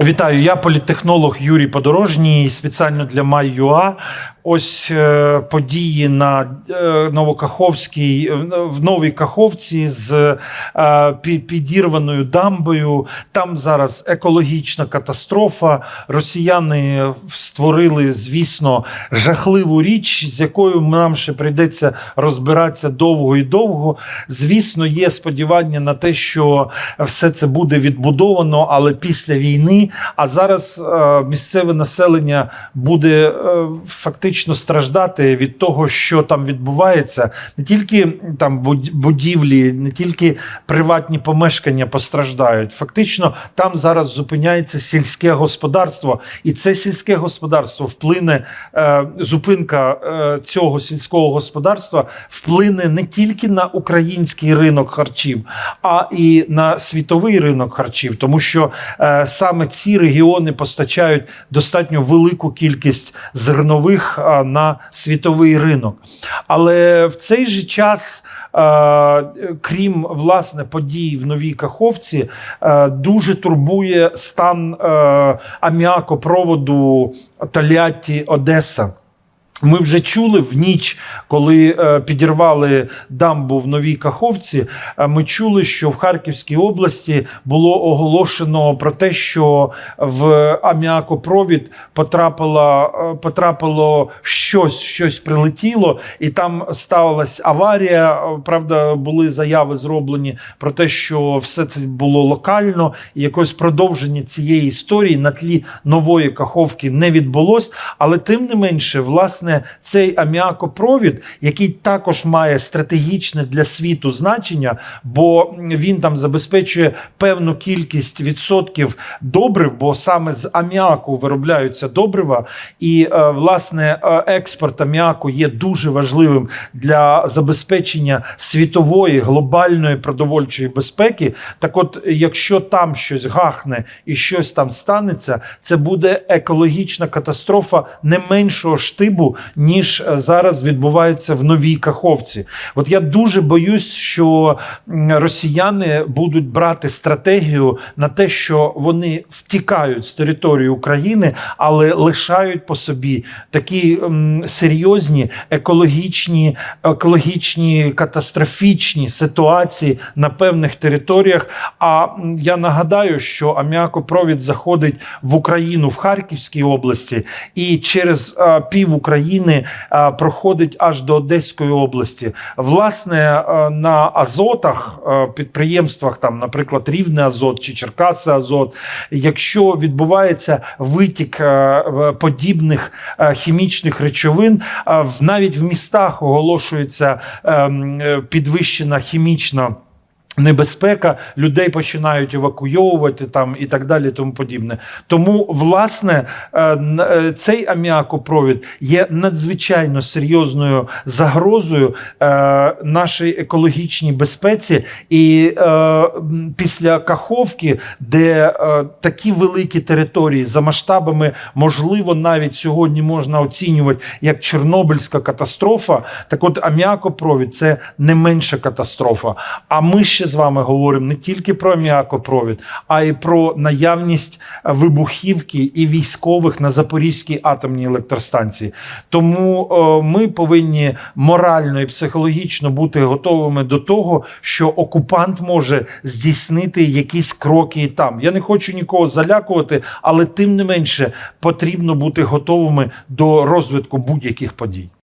Вітаю, я політтехнолог Юрій Подорожній, спеціально для MyUA. Ось е, події на е, Новокаховській, в- в Новій Каховці з е, підірваною дамбою. Там зараз екологічна катастрофа. Росіяни створили, звісно, жахливу річ, з якою нам ще прийдеться розбиратися довго і довго. Звісно, є сподівання на те, що все це буде відбудовано, але після війни. А зараз е, місцеве населення буде е, фактично страждати від того, що там відбувається. Не тільки там будівлі, не тільки приватні помешкання постраждають. Фактично, там зараз зупиняється сільське господарство, і це сільське господарство вплине. Е, зупинка цього сільського господарства вплине не тільки на український ринок харчів, а і на світовий ринок харчів, тому що саме ці регіони постачають достатньо велику кількість зернових на світовий ринок. Але в цей же час, крім власне подій в Новій Каховці, дуже турбує стан аміакопроводу Тольятті Одеса. Ми вже чули в ніч, коли е, підірвали дамбу в Новій Каховці. Ми чули, що в Харківській області було оголошено про те, що в аміакопровід потрапило, е, потрапило щось, щось прилетіло, і там сталася аварія. Правда, були заяви зроблені про те, що все це було локально, і якось продовження цієї історії на тлі нової каховки не відбулось. Але тим не менше, власне, цей аміакопровід, який також має стратегічне для світу значення, бо він там забезпечує певну кількість відсотків добрив, бо саме з аміаку виробляються добрива, і е, власне е, експорт аміаку є дуже важливим для забезпечення світової глобальної продовольчої безпеки. Так, от, якщо там щось гахне і щось там станеться, це буде екологічна катастрофа не меншого штибу, ніж е, зараз відбувається в новій Каховці. От я дуже боюсь, що росіяни будуть брати стратегію на те, що вони втікають з території України, але лишають по собі такі серйозні екологічні, екологічні катастрофічні ситуації на певних територіях. А я нагадаю, що аміакопровід заходить в Україну в Харківській області, і через е, пів України е, проходить аж до Одеської області. Власне, е, на азотах е, підприємствах, там, наприклад, Рівне Азот чи Черкаси Азот, якщо відбувається витік подібних хімічних речовин, навіть в містах оголошується ем, підвищена хімічна. Небезпека людей починають евакуйовувати там і так далі, тому подібне. Тому, власне, е, е, цей аміакопровід є надзвичайно серйозною загрозою е, нашій екологічній безпеці. І після Каховки, де такі великі території за масштабами, можливо, навіть сьогодні можна оцінювати як Чорнобильська катастрофа. Так, от аміакопровід це не менша катастрофа. А ми ще з вами говоримо не тільки про аміакопровід, а й про наявність вибухівки і військових на Запорізькій атомній електростанції. Тому е, ми повинні морально і психологічно бути готовими до того, що окупант може здійснити якісь кроки і там. Я не хочу нікого залякувати, але тим не менше потрібно бути готовими до розвитку будь-яких подій.